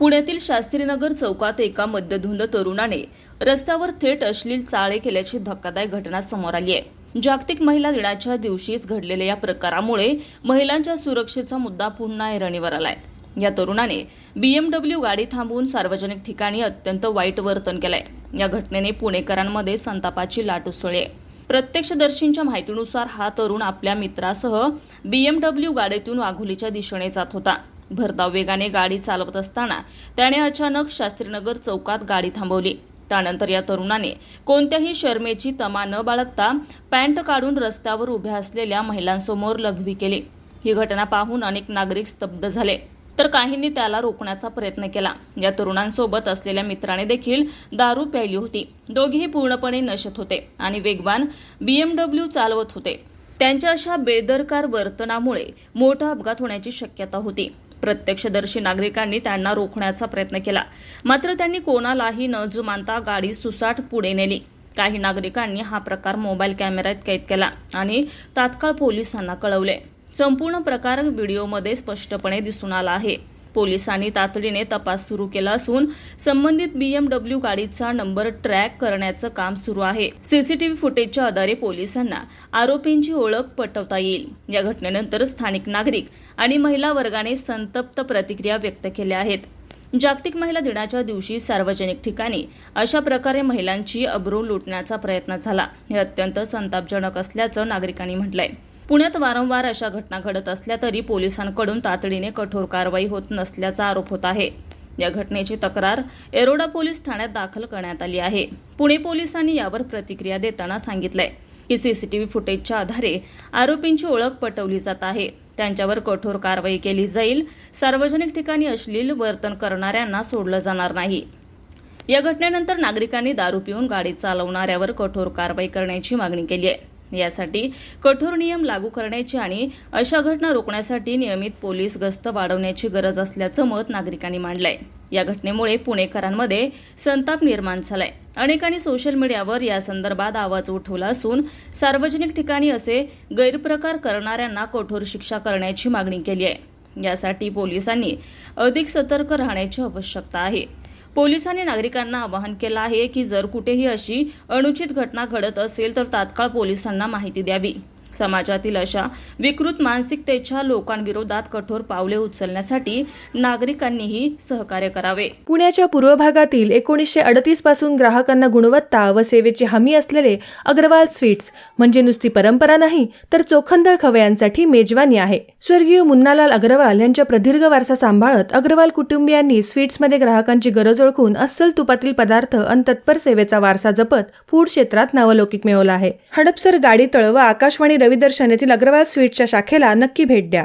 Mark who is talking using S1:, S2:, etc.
S1: पुण्यातील शास्त्रीनगर चौकात एका मद्यधुंद तरुणाने रस्त्यावर थेट अश्लील चाळे केल्याची धक्कादायक घटना समोर आली आहे. जागतिक महिला दिनाच्या दिवशीच घडलेल्या या प्रकारामुळे महिलांच्या सुरक्षेचा मुद्दा पुन्हा ऐरणीवर आलाय. या तरुणाने बीएमडब्ल्यू गाडी थांबवून सार्वजनिक ठिकाणी अत्यंत वाईट वर्तन केलंय. या घटनेने पुणेकरांमध्ये संतापाची लाट उसळली आहे. प्रत्यक्षदर्शींच्या माहितीनुसार हा तरुण आपल्या मित्रासह बीएमडब्ल्यू गाडीतून वाघोलीच्या दिशेने जात होता. भरधाव वेगाने गाडी चालवत असताना त्याने अचानक शास्त्रीनगर चौकात गाडी थांबवली. त्यानंतर या तरुणाने कोणत्याही शर्मेची तमा न बाळगता पॅन्ट काढून रस्त्यावर उभ्या असलेल्या महिलांसमोर लघवी केली. ही घटना पाहून अनेक नागरिक स्तब्ध झाले. तर काहींनी त्याला रोखण्याचा प्रयत्न केला. या तरुणांसोबत असलेल्या मित्राने देखील दारू प्यायली होती. दोघेही पूर्णपणे नशेत होते आणि वेगवान बीएमडब्ल्यू चालवत होते. त्यांच्या अशा बेदरकार वर्तनामुळे मोठा अपघात होण्याची शक्यता होती. प्रत्यक्षदर्शी नागरिकांनी त्यांना रोखण्याचा प्रयत्न केला. मात्र त्यांनी कोणालाही न जुमानता गाडी सुसाट पुढे नेली. काही नागरिकांनी हा प्रकार मोबाईल कॅमेऱ्यात कैद केला आणि तात्काळ पोलिसांना कळवले. संपूर्ण प्रकार व्हिडिओमध्ये स्पष्टपणे दिसून आला आहे. पोलिसांनी तातडीने तपास सुरू केला असून संबंधित बीएमडब्ल्यू गाडीचा नंबर ट्रॅक करण्याचं काम सुरू आहे. सीसीटीव्ही फुटेजच्या आधारे पोलिसांना आरोपींची ओळख पटवता येईल. या घटनेनंतर स्थानिक नागरिक आणि महिला वर्गाने संतप्त प्रतिक्रिया व्यक्त केल्या आहेत. जागतिक महिला दिनाच्या दिवशी सार्वजनिक ठिकाणी अशा प्रकारे महिलांची अब्रू लुटण्याचा प्रयत्न झाला. हे अत्यंत संतापजनक असल्याचं नागरिकांनी म्हटलंय. पुण्यात वारंवार अशा घटना घडत असल्या तरी पोलिसांकडून तातडीने कठोर कारवाई होत नसल्याचा आरोप होत आहे. या घटनेची तक्रार एरोडा पोलीस ठाण्यात दाखल करण्यात आली आहे. पुणे पोलिसांनी यावर प्रतिक्रिया देताना सांगितलंय. की सीसीटीव्ही फुटेजच्या आधारे आरोपींची ओळख पटवली जात आहे. त्यांच्यावर कठोर कारवाई केली जाईल सार्वजनिक ठिकाणी अश्लील वर्तन करणाऱ्यांना सोडलं जाणार नाही. या घटनेनंतर नागरिकांनी दारू पिऊन गाडी चालवणाऱ्यावर कठोर कारवाई करण्याची मागणी केली आहे. यासाठी कठोर नियम लागू करण्याची आणि अशा घटना रोखण्यासाठी नियमित पोलीस गस्त वाढवण्याची गरज असल्याचं मत नागरिकांनी मांडलंय. या घटनेमुळे पुणेकरांमध्ये संताप निर्माण झालाय. अनेकांनी सोशल मीडियावर या संदर्भात आवाज उठवला असून सार्वजनिक ठिकाणी असे गैरप्रकार करणाऱ्यांना कठोर शिक्षा करण्याची मागणी केली आहे. यासाठी पोलिसांनी अधिक सतर्क राहण्याची आवश्यकता आहे. पोलिसांनी नागरिकांना आवाहन केलं आहे की जर कुठेही अशी अनुचित घटना घडत असेल तर तात्काळ पोलिसांना माहिती द्यावी. समाजातील अशा विकृत मानसिकतेच्या लोकांविरोधात कठोर पावले उचलण्यासाठी नागरिकांनीही सहकार्य करावे.
S2: पुण्याच्या पूर्व भागातील एकोणीसशे अडतीसपासून ग्राहकांना गुणवत्ता व सेवेची हमी असलेले अग्रवाल स्वीट्स म्हणजे नुसती परंपरा नाही तर चोखंदळ खवयांसाठी मेजवानी आहे. स्वर्गीय मुन्नालाल अग्रवाल यांच्या प्रदीर्घ वारसा सांभाळत अग्रवाल कुटुंबियांनी स्वीट्समध्ये ग्राहकांची गरज ओळखून अस्सल तुपातील पदार्थ आणि तत्पर सेवेचा वारसा जपत फूड क्षेत्रात नावलौकिक मिळवला आहे. हडपसर गाडी तळ व आकाशवाणी रविदर्शन येथील अग्रवाल स्वीटच्या शाखेला नक्की भेट द्या.